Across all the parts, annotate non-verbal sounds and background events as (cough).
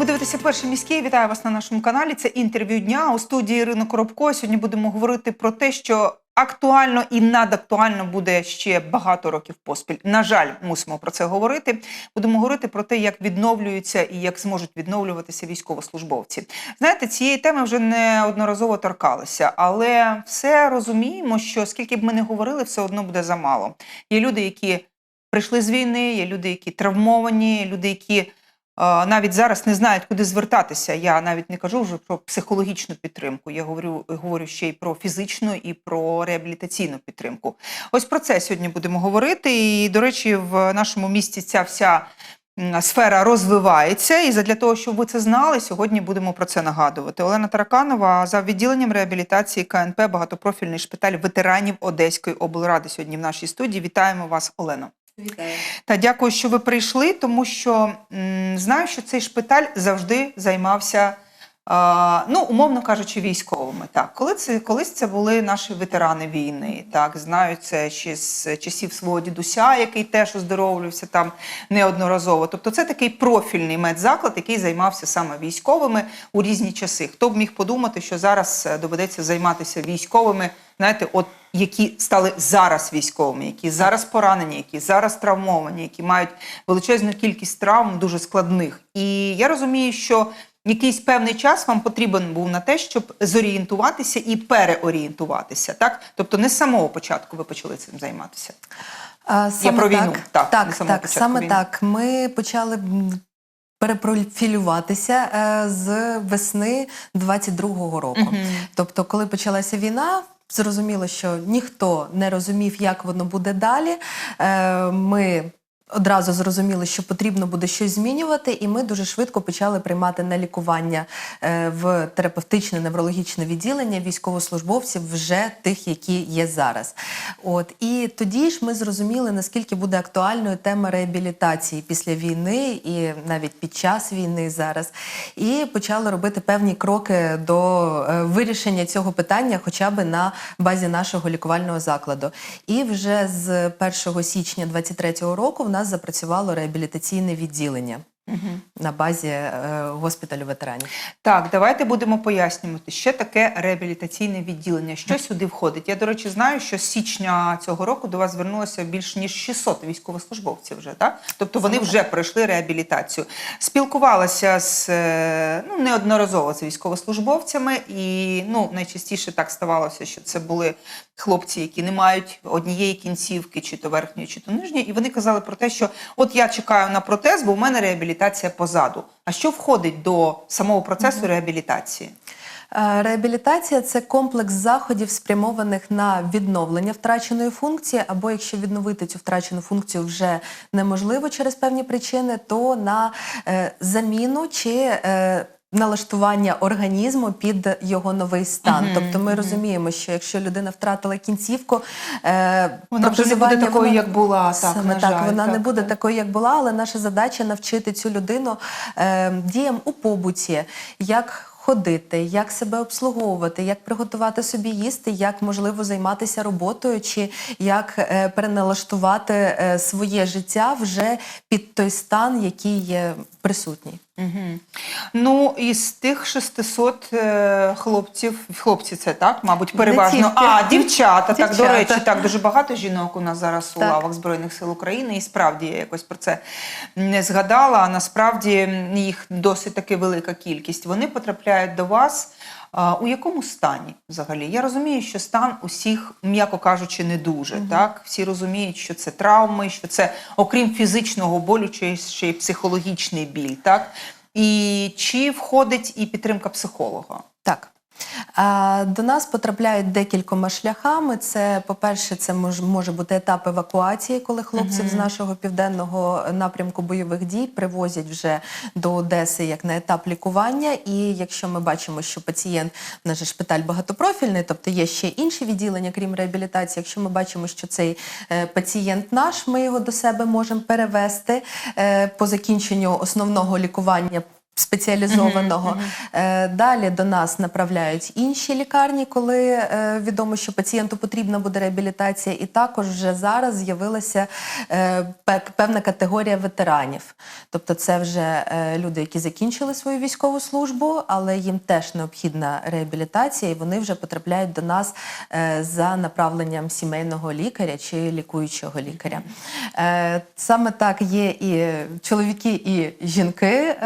Ви дивитеся перший міський. Вітаю вас на нашому каналі. Це інтерв'ю дня у студії Ірина Коробко. Сьогодні будемо говорити про те, що актуально і надактуально буде ще багато років поспіль. На жаль, мусимо про це говорити. Будемо говорити про те, як відновлюються і як зможуть відновлюватися військовослужбовці. Знаєте, цієї теми вже неодноразово торкалися, але все розуміємо, що скільки б ми не говорили, все одно буде замало. Є люди, які прийшли з війни, є люди, які травмовані, люди, які навіть зараз не знають, куди звертатися. Я навіть не кажу вже про психологічну підтримку. Я говорю, говорю ще й про фізичну і про реабілітаційну підтримку. Ось про це сьогодні будемо говорити. І, до речі, в нашому місті ця вся сфера розвивається. І для того, щоб ви це знали, сьогодні будемо про це нагадувати. Олена Тараканова за відділенням реабілітації КНП багатопрофільний шпиталь ветеранів Одеської облради сьогодні в нашій студії. Вітаємо вас, Олено. Вітаю. Та дякую, що ви прийшли, тому що м, знаю, що цей шпиталь завжди займався, а, ну, умовно кажучи, військовими. Так, коли це колись це були наші ветерани війни. Так, знаю це ще з часів свого дідуся, який теж оздоровлювався там неодноразово. Тобто, це такий профільний медзаклад, який займався саме військовими у різні часи. Хто б міг подумати, що зараз е, доведеться займатися військовими, знаєте, от які стали зараз військовими, які зараз поранені, які зараз травмовані, які мають величезну кількість травм, дуже складних. І я розумію, що якийсь певний час вам потрібен був на те, щоб зорієнтуватися і переорієнтуватися. Так, тобто не з самого початку ви почали цим займатися. А, саме про війну, Так, так, не так, самого так, саме війни. так. Ми почали перепрофілюватися е, з весни 22-го року. Мгм. Тобто, коли почалася війна. Зрозуміло, що ніхто не розумів, як воно буде далі. Е, Ми одразу зрозуміли, що потрібно буде щось змінювати, і ми дуже швидко почали приймати на лікування е, в терапевтичне неврологічне відділення військовослужбовців, вже тих, які є зараз. От і тоді ж ми зрозуміли, наскільки буде актуальною тема реабілітації після війни і навіть під час війни зараз. І почали робити певні кроки до е, вирішення цього питання, хоча б на базі нашого лікувального закладу. І вже з 1 січня 2023 року в нас запрацювало реабілітаційне відділення на базі е, госпіталю ветеранів. Так, давайте будемо пояснювати, що таке реабілітаційне відділення, що сюди входить. Я, до речі, знаю, що з січня цього року до вас звернулося більш ніж 600 військовослужбовців вже, так? Тобто вони вже пройшли реабілітацію. Спілкувалася з е, ну, неодноразово з військовослужбовцями, і ну, найчастіше так ставалося, що це були хлопці, які не мають однієї кінцівки, чи то верхньої, чи то нижньої, і вони казали про те, що от я чекаю на протез, бо в мене реабілітація позаду. А що входить до самого процесу реабілітації? Е, Реабілітація це комплекс заходів, спрямованих на відновлення втраченої функції, або якщо відновити цю втрачену функцію вже неможливо через певні причини, то на е, заміну чи е, Налаштування організму під його новий стан. Мгм, Тобто ми мгм. розуміємо, що якщо людина втратила кінцівку, е, Вона вже не буде такою, вона- як була. Так, Саме на так, жаль, вона не буде так. такою, як була, але наша задача навчити цю людину е, діям у побуті, як ходити, як себе обслуговувати, як приготувати собі їсти, як можливо займатися роботою, чи як е, переналаштувати е, своє життя вже під той стан, який є присутній. Угу. Ну, із тих 600 е, хлопців, хлопці це так, мабуть, переважно. А, дівчата, так, до речі, так, дуже багато жінок у нас зараз у Так. лавах Збройних сил України, і справді я якось про це не згадала, а насправді їх досить таки велика кількість. Вони потрапляють до вас. У якому стані взагалі? Я розумію, що стан усіх, м'яко кажучи, не дуже. Так? Всі розуміють, що це травми, що це, окрім фізичного болю, чи ще й психологічний біль. Так? І чи входить і підтримка психолога? Так. До нас потрапляють декількома шляхами. Це, по-перше, це мож, може бути етап евакуації, коли хлопців з нашого південного напрямку бойових дій привозять вже до Одеси як на етап лікування. І якщо ми бачимо, що пацієнт, в нас же шпиталь багатопрофільний, тобто є ще інші відділення, крім реабілітації. Якщо ми бачимо, що цей е, пацієнт наш, ми його до себе можемо перевести е, по закінченню основного лікування спеціалізованого. Е, Далі до нас направляють інші лікарні, коли е, відомо, що пацієнту потрібна буде реабілітація. І також вже зараз з'явилася е, певна категорія ветеранів. Тобто, це вже люди, які закінчили свою військову службу, але їм теж необхідна реабілітація, і вони вже потрапляють до нас за направленням сімейного лікаря чи лікуючого лікаря. Саме так є і чоловіки, і жінки.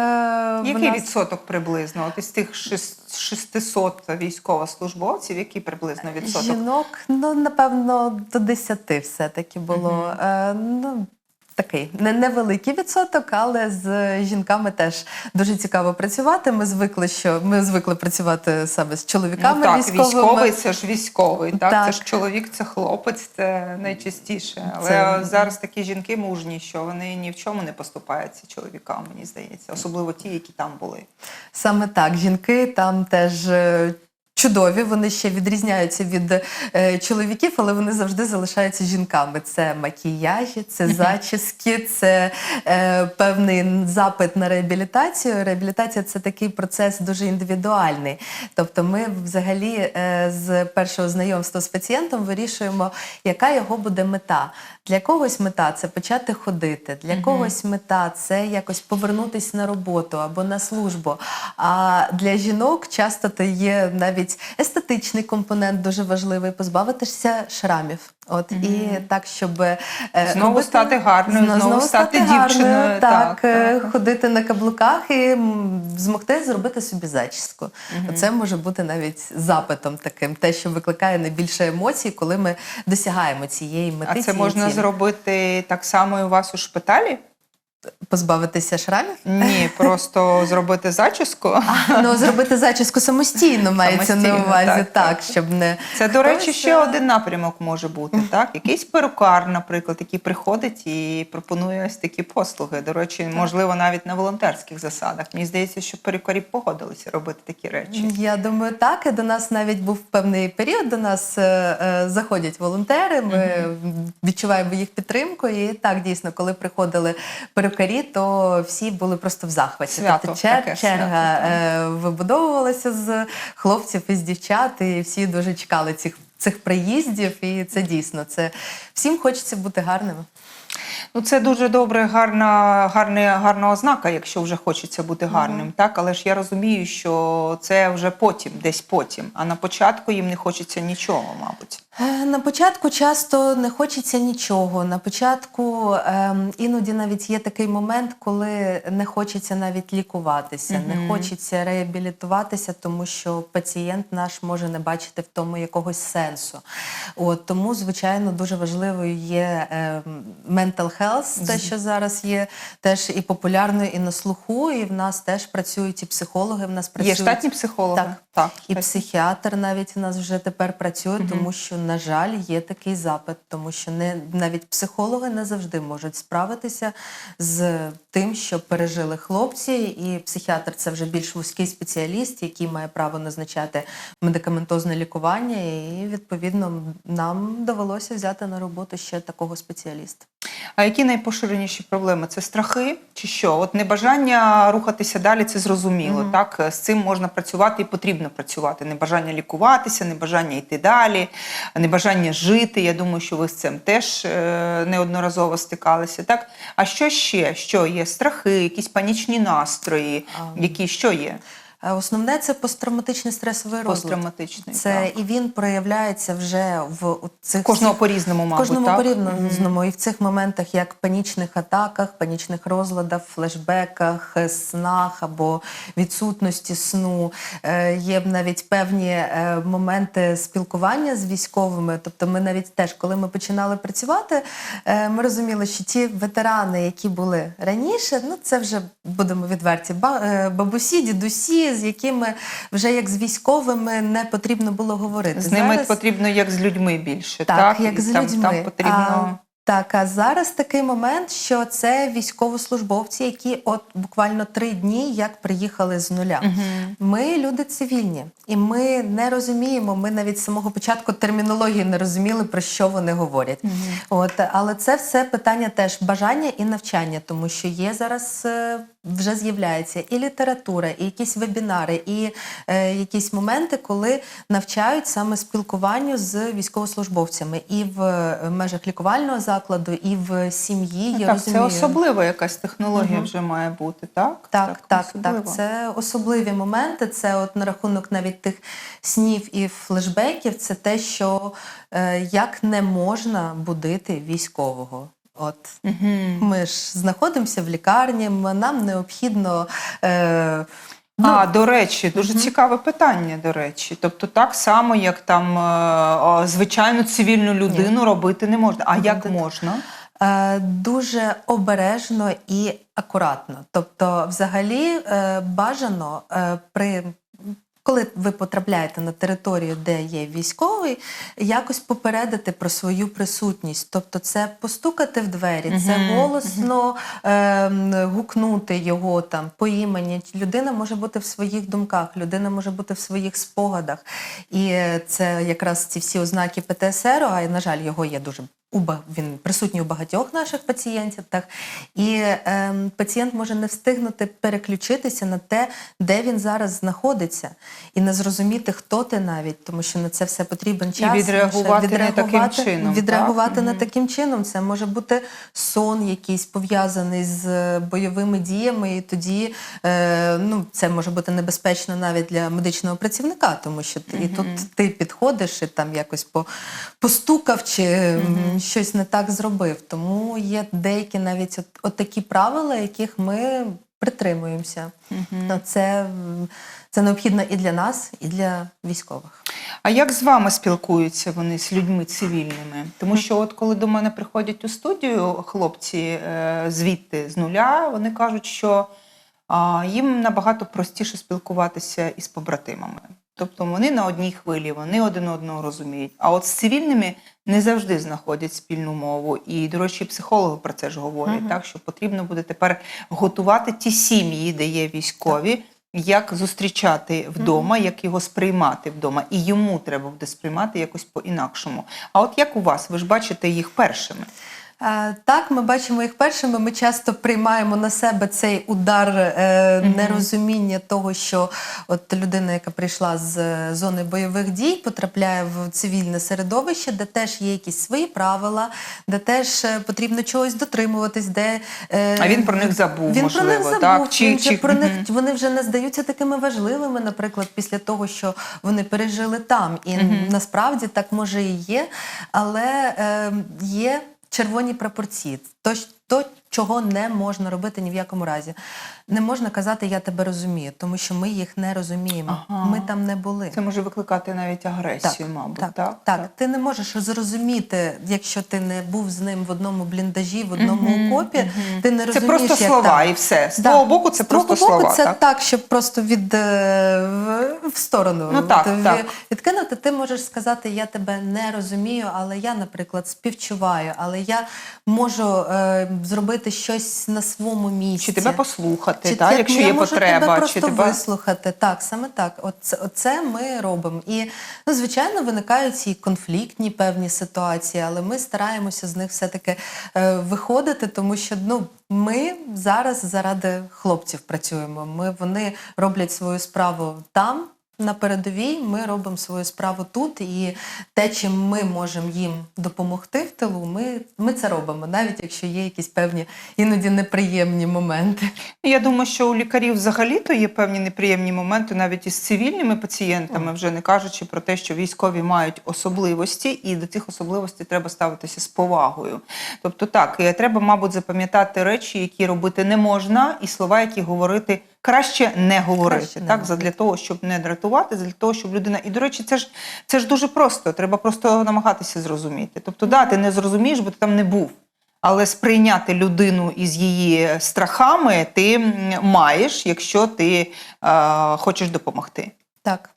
Який нас. відсоток приблизно? От із тих шест- 600 військовослужбовців, який приблизно відсоток? Жінок, ну напевно, до 10 все-таки було. Е, ну, Такий не- невеликий відсоток, але з жінками теж дуже цікаво працювати. Ми звикли, що ми звикли працювати саме з чоловіками Ну, так, військовими. військовий це ж військовий, так? Так. Це ж чоловік, це хлопець, це найчастіше. Але Це- зараз такі жінки мужні, що вони ні в чому не поступаються чоловікам, мені здається, особливо ті, які там були. Саме так, жінки там теж. Чудові, вони ще відрізняються від е, чоловіків, але вони завжди залишаються жінками. Це макіяжі, це зачіски, це е, певний запит на реабілітацію. Реабілітація це такий процес дуже індивідуальний. Тобто, ми взагалі е, з першого знайомства з пацієнтом вирішуємо, яка його буде мета. Для когось мета це почати ходити, для когось мета це якось повернутися на роботу або на службу. А для жінок часто то є навіть естетичний компонент дуже важливий позбавитися шрамів. От і так, щоб е, Знову стати гарною, Зно- знову стати дівчиною, так, так, е, так. ходити на каблуках і змогти зробити собі зачіску. Це може бути навіть запитом таким, те, що викликає найбільше емоцій, коли ми досягаємо цієї мети. А це цієї можна цілі. зробити так само і у вас у шпиталі? Позбавитися шрамів. Ні, (laughs) просто зробити зачіску. Ну, зробити зачіску самостійно мається на увазі, так, так, так. щоб не Це, до речі, ще один напрямок може бути, так? Якийсь перукар, наприклад, який приходить і пропонує ось такі послуги. До речі, можливо, навіть на волонтерських засадах. Мені здається, що перукарі погодилися робити такі речі. Я думаю, так. І до нас навіть був певний період. До нас е, е, заходять волонтери. Ми відчуваємо їх підтримку. І так дійсно, коли приходили перукарі, то всі були просто в захваті. Свято, тобто чер- таке черга свято, е, вибудовувалася з хлопців і з дівчат, і всі дуже чекали цих. Цих приїздів, і це дійсно це всім хочеться бути гарними. Ну, це дуже добре, гарна, гарна, гарна ознака, якщо вже хочеться бути гарним. Так, але ж я розумію, що це вже потім, десь потім. А на початку їм не хочеться нічого, мабуть. Е, На початку часто не хочеться нічого. На початку ем, іноді навіть є такий момент, коли не хочеться навіть лікуватися, не хочеться реабілітуватися, тому що пацієнт наш може не бачити в тому якогось сенсу. От тому, звичайно, дуже важливою є ем, mental health, те, що зараз є теж і популярною, і на слуху. І в нас теж працюють і психологи. В нас Є працюють штатні психологи? Так. так і штатні. психіатр навіть у нас вже тепер працює, тому що, на жаль, є такий запит, тому що не навіть психологи не завжди можуть справитися з тим, що пережили хлопці, і психіатр це вже більш вузький спеціаліст, який має право назначати медикаментозне лікування. І відповідно нам довелося взяти на роботу ще такого спеціаліста. А які найпоширеніші проблеми? Це страхи чи що? От небажання рухатися далі, це зрозуміло. Так з цим можна працювати і потрібно працювати. Небажання лікуватися, небажання йти далі, небажання жити. Я думаю, що ви з цим теж е, неодноразово стикалися. Так, а що ще? Що є? Страхи, якісь панічні настрої, які що є? Е, Основне це посттравматичний стресовий розлад. Посттравматичний. Це так. і він проявляється вже в цих кожного по-різному, мабуть. кожному так? по-різному. І в цих моментах, як панічних атаках, панічних розладах, флешбеках, е, снах або відсутності сну. Е, Є навіть певні моменти спілкування з військовими. Тобто, ми навіть теж, коли ми починали працювати, ми розуміли, що ті ветерани, які були раніше, ну це вже будемо відверті, ба- бабусі, дідусі, з якими вже як з військовими не потрібно було говорити. З ними Зараз- потрібно як з людьми більше, так, так? як з там, людьми. Там потрібно. Так, а зараз такий момент, що це військовослужбовці, які от буквально три дні як приїхали з нуля. Ми люди цивільні, і ми не розуміємо. Ми навіть з самого початку термінології не розуміли, про що вони говорять. От, але це все питання теж бажання і навчання, тому що є зараз е, вже з'являється і література, і якісь вебінари, і е, якісь моменти, коли навчають саме спілкуванню з військовослужбовцями і в е, межах лікувального закладу, і в сім'ї. Я Ну так, це особлива якась технологія Мгм. вже має бути, так? Так, так, так, особливо. Це особливі моменти. Це от на рахунок навіть тих снів і флешбеків. Це те, що е, як не можна будити військового. От Мгм. ми ж знаходимося в лікарні, нам необхідно. Е, ну, А, до речі, дуже цікаве питання, до речі. Тобто, так само, як там е, звичайну цивільну людину робити не можна. А як можна? Е, дуже обережно і акуратно. Тобто, взагалі, е, бажано е, при. Коли ви потрапляєте на територію, де є військовий, якось попередити про свою присутність. Тобто, це постукати в двері, це голосно е, гукнути його там по імені. Людина може бути в своїх думках, людина може бути в своїх спогадах. І е, це якраз ці всі ознаки ПТСР, а на жаль, його є дуже у він присутній у багатьох наших пацієнтів. Так і ем, пацієнт може не встигнути переключитися на те, де він зараз знаходиться, і не зрозуміти, хто ти навіть, тому що на це все потрібен час. відреагувати лише не таким чином, Відреагувати так? не таким чином. Це може бути сон, якийсь пов'язаний з е, бойовими діями, і тоді е, ну, це може бути небезпечно навіть для медичного працівника, тому що ти, і тут ти підходиш і там якось по, постукав чи щось не так зробив. Тому є деякі навіть от, от такі правила, яких ми притримуємося. Ну, Це, це необхідно і для нас, і для військових. А як з вами спілкуються вони з людьми цивільними? Тому що, от коли до мене приходять у студію хлопці е, звідти з нуля, вони кажуть, що їм набагато простіше спілкуватися із побратимами. Тобто вони на одній хвилі, вони один одного розуміють. А от з цивільними не завжди знаходять спільну мову. І, до речі, психологи про це ж говорять, Мгм. так що потрібно буде тепер готувати ті сім'ї, де є військові, як зустрічати вдома, як його сприймати вдома. І йому треба буде сприймати якось по-інакшому. А от як у вас? Ви ж бачите їх першими. Е, Так, ми бачимо їх першими. Ми часто приймаємо на себе цей удар е, нерозуміння того, що от людина, яка прийшла з е, зони бойових дій, потрапляє в цивільне середовище, де теж є якісь свої правила, де теж потрібно чогось дотримуватись, де А він про них забув, він можливо, про них забув. так? Чи- він чи- про них вони вже не здаються такими важливими, наприклад, після того, що вони пережили там. І насправді так може і є, але е, є червоні пропорції. То, то, чого не можна робити ні в якому разі. Не можна казати Я тебе розумію, тому що ми їх не розуміємо. Ага. Ми там не були. Це може викликати навіть агресію, мабуть. так, Так, так, Ти не можеш зрозуміти, якщо ти не був з ним в одному бліндажі, в одному Мгм, окопі. мгм. Ти не Це розумієш, просто як слова там. і все. З того боку, це З того просто боку, слова. Це так? так, щоб просто від е, в- в сторону Ну, так, От, так. відкинути. Ти можеш сказати, я тебе не розумію, але я, наприклад, співчуваю, але я можу е, зробити щось на своєму місці. Чи тебе послухати, Чи так, це- якщо я є можу потреба, тебе просто чи тебе вислухати. Так, саме так. Оце, оце ми робимо. І ну, звичайно, виникають ці конфліктні певні ситуації, але ми стараємося з них все-таки е, виходити, тому що ну. Ми зараз заради хлопців працюємо. Ми вони роблять свою справу там. На передовій ми робимо свою справу тут, і те, чим ми можемо їм допомогти в тилу, ми, ми це робимо, навіть якщо є якісь певні іноді неприємні моменти. Я думаю, що у лікарів взагалі-то є певні неприємні моменти навіть із цивільними пацієнтами, вже не кажучи про те, що військові мають особливості, і до цих особливостей треба ставитися з повагою. Тобто, так, треба, мабуть, запам'ятати речі, які робити не можна, і слова, які говорити краще не говорити. Краще так, говорити. для того, щоб не дратувати, для того, щоб людина. І, до речі, це ж це ж дуже просто. Треба просто намагатися зрозуміти. Тобто, да, ти не зрозумієш, бо ти там не був. Але сприйняти людину із її страхами ти маєш, якщо ти е, хочеш допомогти. Так.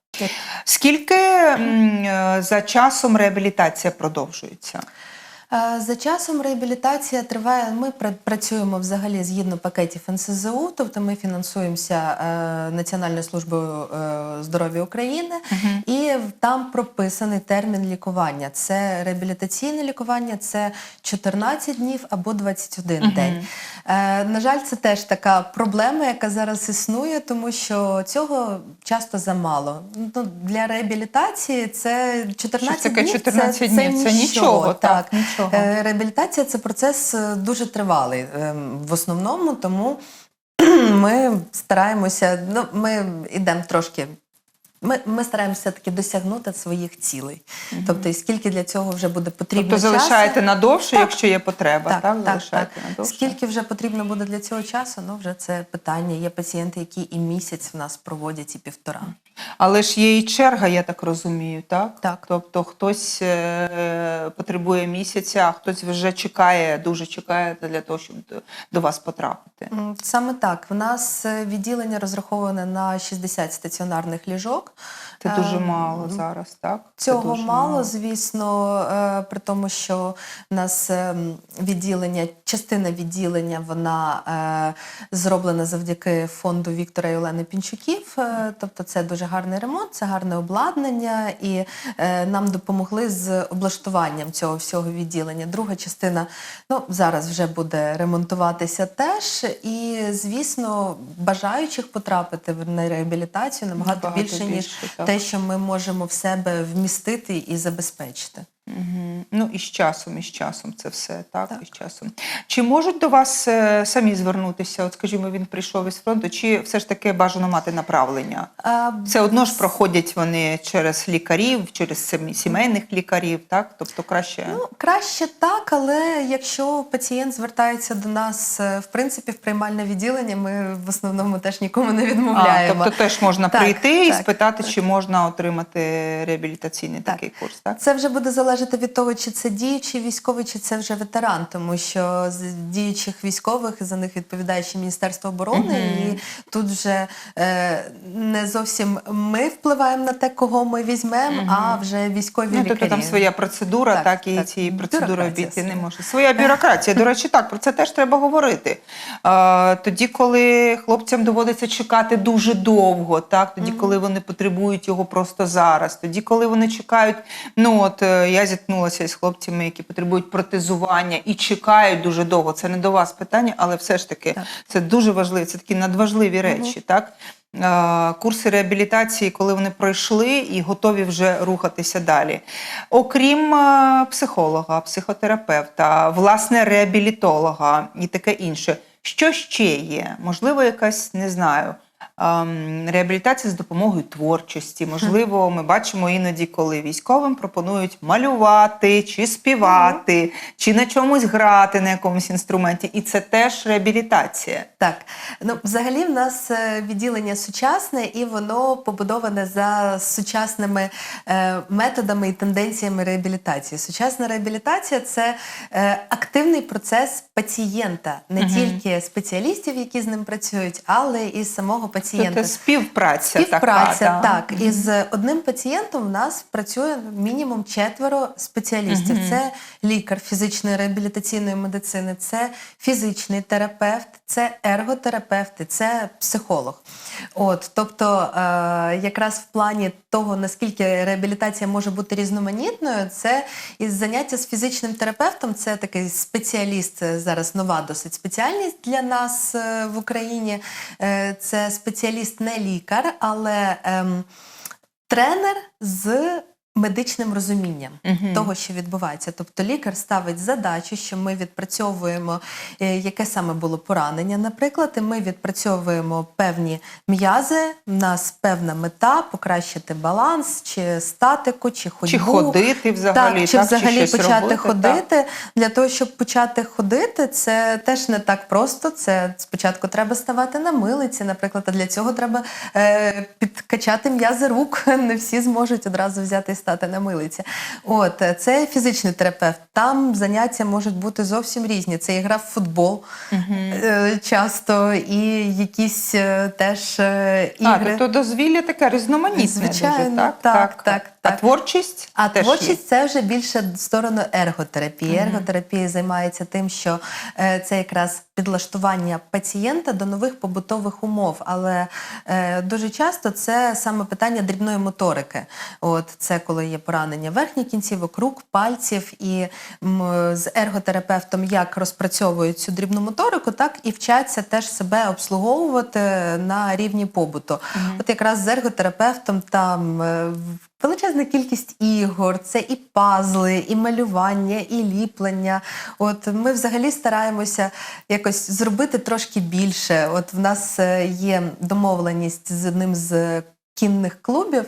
Скільки е, за часом реабілітація продовжується? Е, За часом реабілітація триває. Ми пра- працюємо взагалі згідно пакетів НСЗУ, тобто ми фінансуємося е, Національною службою е, здоров'я України, і там прописаний термін лікування. Це реабілітаційне лікування, це 14 днів або 21 день. Е, На жаль, це теж така проблема, яка зараз існує, тому що цього часто замало. Ну, для реабілітації це 14 Що таке днів. 14 днів? Це нічого, так, нічого. Е, Реабілітація це процес е, дуже тривалий ем, в основному, тому (clears throat) ми стараємося, ну, ми йдемо трошки. Ми, ми стараємося все-таки досягнути своїх цілей. Тобто, і скільки для цього вже буде потрібно Тобто часу. залишаєте надовше, Так. якщо є потреба, так? Так, так, залишаєте так. надовше. Скільки вже потрібно буде для цього часу? Ну вже це питання. Є пацієнти, які і місяць в нас проводять, і півтора. Але ж є і черга, я так розумію, так? Так. Тобто хтось е, потребує місяця, а хтось вже чекає, дуже чекає для того, щоб до, до вас потрапити. Саме так. В нас е, відділення розраховане на 60 стаціонарних ліжок. Це дуже Е, мало зараз, так? Цього дуже мало, звісно, е, при тому, що в нас е, відділення, частина відділення, вона е, зроблена завдяки фонду Віктора і Олени Пінчуків. Е, Тобто, це дуже гарний ремонт, це гарне обладнання, і е, нам допомогли з облаштуванням цього всього відділення. Друга частина ну зараз вже буде ремонтуватися теж. І звісно, бажаючих потрапити на реабілітацію набагато, Набагато більше ніж так. те, що ми можемо в себе вмістити і забезпечити. Ну і з часом, і з часом це все, так? Так. І з часом. Чи можуть до вас е, самі звернутися? От, скажімо, він прийшов із фронту, чи все ж таки бажано мати направлення? А, Все одно ж проходять вони через лікарів, через сімей- сімейних лікарів, так? Тобто краще. Ну, краще так, але якщо пацієнт звертається до нас, е, в принципі, в приймальне відділення, ми в основному теж нікому не а, відмовляємо. тобто теж можна Так, прийти і так, спитати, так. чи можна отримати реабілітаційний Так. такий курс, так? Це вже буде залежати від того, чи це діючий військовий, чи це вже ветеран, тому що з діючих військових за них відповідає ще Міністерство оборони, і тут вже е, не зовсім ми впливаємо на те, кого ми візьмемо, а вже військові Ну, лікарі. тобто там своя процедура, так, Так, і так. цієї процедури обійти не може. Своя бюрократія. До речі, так, про це теж треба говорити. А, тоді, коли хлопцям доводиться чекати дуже довго, так, тоді, коли вони потребують його просто зараз, тоді, коли вони чекають, ну от е, я зіткнулася із хлопцями, які потребують протезування і чекають дуже довго. Це не до вас питання, але все ж таки Так. це дуже важливо, це такі надважливі речі, так? Е, Курси реабілітації, коли вони пройшли і готові вже рухатися далі. Окрім психолога, психотерапевта, власне, реабілітолога і таке інше. Що ще є? Можливо, якась не знаю. Реабілітація з допомогою творчості. Можливо, ми бачимо іноді, коли військовим пропонують малювати, чи співати, чи на чомусь грати на якомусь інструменті. І це теж реабілітація. Так, ну взагалі в нас е, відділення сучасне і воно побудоване за сучасними е, методами і тенденціями реабілітації. Сучасна реабілітація це е, активний процес пацієнта, не тільки спеціалістів, які з ним працюють, але і самого пацієнта. Це співпраця, Співпраця, така. да. так. І з одним пацієнтом в нас працює мінімум четверо спеціалістів. Це лікар фізичної реабілітаційної медицини, це фізичний терапевт, це ерготерапевт, це психолог. От, тобто, е, якраз в плані того, наскільки реабілітація може бути різноманітною, це із заняття з фізичним терапевтом, це такий спеціаліст, е, зараз нова досить спеціальність для нас е, в Україні. Е, Це спеціаліст не лікар, але ем, тренер з медичним розумінням Мгм. того, що відбувається. Тобто лікар ставить задачу, що ми відпрацьовуємо, е, яке саме було поранення, наприклад, і ми відпрацьовуємо певні м'язи. У нас певна мета покращити баланс, чи статику, чи ходьбу. Чи ходити взагалі, так, чи так, взагалі щось почати робити, ходити. Для того, щоб почати ходити, це теж не так просто. Це спочатку треба ставати на милиці, наприклад, а для цього треба е, підкачати м'язи рук. (laughs) Не всі зможуть одразу взяти і стати на милиці. От е, це фізичний терапевт. Там заняття можуть бути зовсім різні. Це і гра в футбол е, часто, і якісь е, теж е, А, ігри. тобто дозвілля таке різноманітне. Звичайно, дуже, так, так, так, А так. творчість? А теж творчість є? це вже більше в сторону ерготерапії. Ерготерапія займається тим, що це якраз підлаштування пацієнта до нових побутових умов. Але дуже часто це саме питання дрібної моторики. От це коли є поранення верхніх кінцівок, рук, пальців, і з ерготерапевтом як розпрацьовують цю дрібну моторику, так і вчаться теж себе обслуговувати на рівні побуту. От якраз з ерготерапевтом там. е, Величезна кількість ігор, це і пазли, і малювання, і ліплення. От ми взагалі стараємося якось зробити трошки більше. От в нас е, є домовленість з одним з кінних клубів,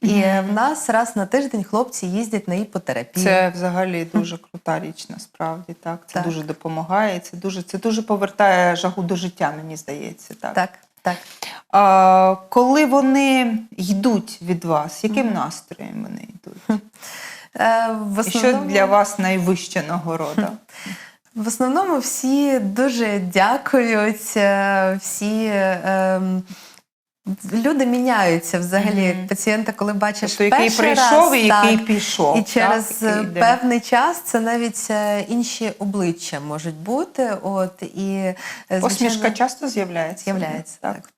і в нас раз на тиждень хлопці їздять на іпотерапію. Це взагалі дуже крута річ, насправді. Так, це Так. дуже допомагає. Це дуже, це дуже повертає жагу до життя, мені здається. Так. Так, так. А, коли вони йдуть від вас, яким настроєм вони йдуть? Е, в І що для вас найвища нагорода? В основному всі дуже дякують, е, всі. ем, Люди міняються взагалі. Мгм. Пацієнта, коли бачиш Тобто, який перший прийшов раз, і який так, пішов. і через так, який певний йде. час це навіть е, інші обличчя можуть бути. От і е, Посмішка звичайно, часто з'являється? з'являється. Так.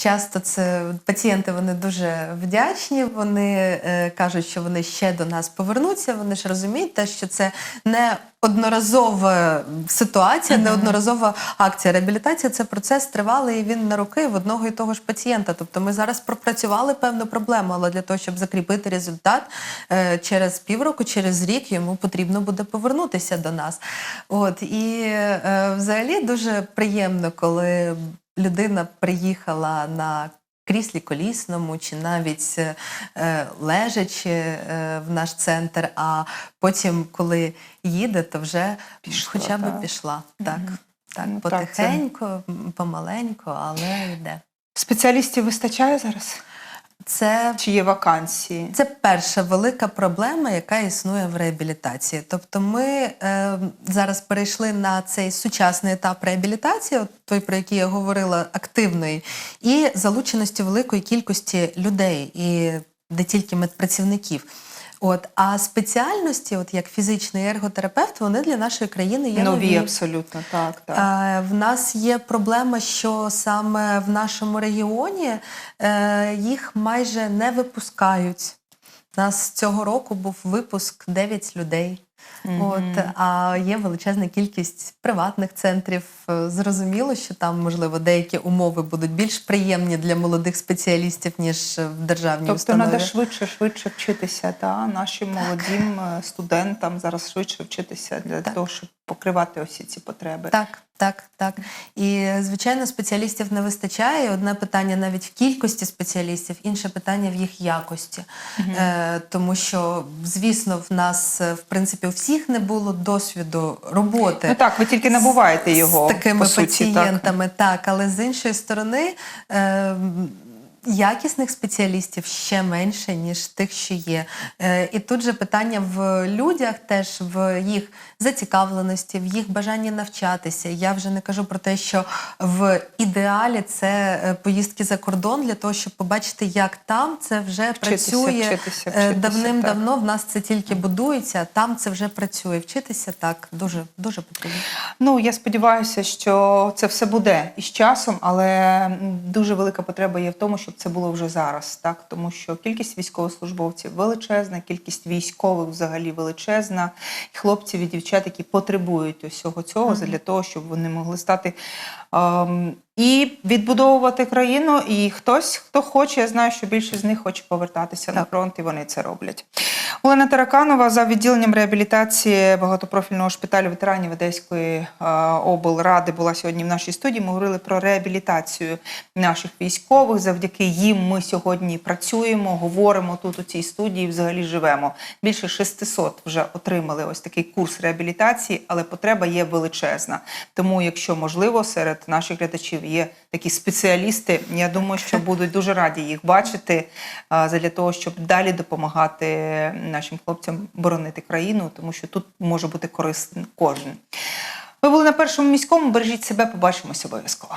Часто це пацієнти вони дуже вдячні. Вони е, кажуть, що вони ще до нас повернуться. Вони ж розуміють, те, що це не одноразова ситуація, не одноразова акція. Реабілітація це процес тривалий. і Він на роки в одного і того ж пацієнта. Тобто, ми зараз пропрацювали певну проблему, але для того, щоб закріпити результат е, через півроку, через рік йому потрібно буде повернутися до нас. От і е, взагалі дуже приємно, коли людина приїхала на кріслі колісному чи навіть е, лежачи е, в наш центр, а потім, коли їде, то вже Пішла, хоча б так. пішла. Так, так, Ну, так, це- потихеньку, помаленьку, але йде. Спеціалістів вистачає зараз? Це Чи є вакансії? Це перша велика проблема, яка існує в реабілітації. Тобто, ми е, зараз перейшли на цей сучасний етап реабілітації, от той, про який я говорила, активної, і залученості великої кількості людей, і не тільки медпрацівників. От, а спеціальності, от як фізичний ерготерапевт, вони для нашої країни є Нові абсолютно, так. так. Е, В нас є проблема, що саме в нашому регіоні е, їх майже не випускають. У нас цього року був випуск 9 людей. От, а є величезна кількість приватних центрів. Е, Зрозуміло, що там, можливо, деякі умови будуть більш приємні для молодих спеціалістів, ніж в державній Тобто установі. треба швидше, швидше вчитися, та нашим молодим е, студентам зараз швидше вчитися для Так. того, щоб покривати усі ці потреби. Так, так, так. І звичайно, спеціалістів не вистачає. Одне питання навіть в кількості спеціалістів, інше питання в їх якості. Е, тому що, звісно, в нас е, в принципі у всіх не було досвіду роботи. Ну так, ви тільки набуваєте його з такими по суті, так. пацієнтами, так. але з іншої сторони. Е, Якісних спеціалістів ще менше, ніж тих, що є. Е, і тут же питання в людях, теж в їх зацікавленості, в їх бажанні навчатися. Я вже не кажу про те, що в ідеалі це е, поїздки за кордон для того, щоб побачити, як там це вже Вчитися, працює вчитися, е, вчитися, давним-давно. В нас це тільки будується, там це вже працює. Вчитися так дуже дуже потрібно. Ну я сподіваюся, що це все буде із часом, але дуже велика потреба є в тому, щоб це було вже зараз, так? Тому що кількість військовослужбовців величезна, кількість військових взагалі величезна, хлопців і дівчат, які потребують усього цього для того, щоб вони могли стати ем, і відбудовувати країну. І хтось, хто хоче, я знаю, що більшість з них хоче повертатися на фронт, і вони це роблять. Олена Тараканова за відділенням реабілітації багатопрофільного шпиталю ветеранів Одеської облради була сьогодні в нашій студії. Ми говорили про реабілітацію наших військових. Завдяки їм ми сьогодні працюємо, говоримо тут у цій студії. Взагалі живемо. Більше 600 вже отримали ось такий курс реабілітації, але потреба є величезна. Тому, якщо можливо, серед наших глядачів друзів, є такі спеціалісти. Я думаю, що будуть дуже раді їх бачити для того, щоб далі допомагати нашим хлопцям боронити країну, тому що тут може бути корисний кожен. Ви були на першому міському. Бережіть себе, побачимося обов'язково.